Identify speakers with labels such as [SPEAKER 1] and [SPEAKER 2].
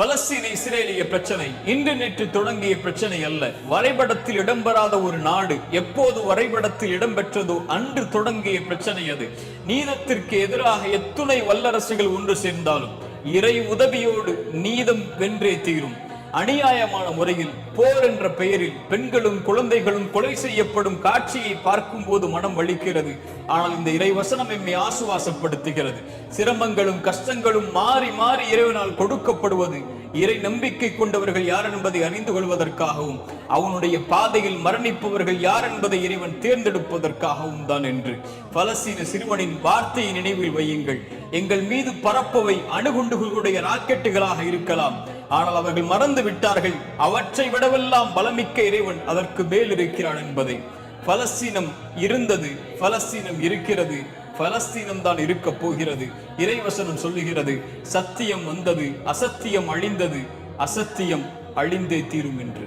[SPEAKER 1] பலஸ்தீன இஸ்ரேலிய பிரச்சனை இன்று நேற்று தொடங்கிய பிரச்சனை அல்ல. வரைபடத்தில் இடம்பெறாத ஒரு நாடு எப்போது வரைபடத்தில் இடம்பெற்றதோ அன்று தொடங்கிய பிரச்சனை அது. நீதத்திற்கு எதிராக எத்துணை வல்லரசுகள் ஒன்று சேர்ந்தாலும் இறை உதவியோடு நீதம் வென்றே தீரும். அநியாயமான முறையில் போர் என்ற பெயரில் பெண்களும் குழந்தைகளும் கொலை செய்யப்படும் காட்சியை பார்க்கும் போது மனம் வலிக்கிறது. ஆனால் இந்த இறைவசனம் எம்மை ஆசுவாசப்படுத்துகிறது. சிரமங்களும் கஷ்டங்களும் மாறி மாறி இறைவனால் கொடுக்கப்படுவது இறை நம்பிக்கை கொண்டவர்கள் யார் என்பதை அறிந்து கொள்வதற்காகவும் அவனுடைய பாதையில் மரணிப்பவர்கள் யார் என்பதை இறைவன் தேர்ந்தெடுப்பதற்காகவும் தான் என்று. பலஸ்தீன சிறுவனின் வார்த்தையை நினைவில் வையுங்கள். எங்கள் மீது பரப்பவை அணுகுண்டுகளுடைய ராக்கெட்டுகளாக இருக்கலாம். ஆனால் அவர்கள் மறந்து விட்டார்கள். அவற்றை விடவெல்லாம் பலமிக்க இறைவன் அதற்கு மேல் இருக்கிறான் என்பதை. பலஸ்தீனம் இருந்தது பலஸ்தீனம் இருக்கிறது பலஸ்தீனம் தான் இருக்க போகிறது இறைவசனம் சொல்லுகிறது. சத்தியம் வந்தது அசத்தியம் அழிந்தது அசத்தியம் அழிந்தே தீரும் என்று.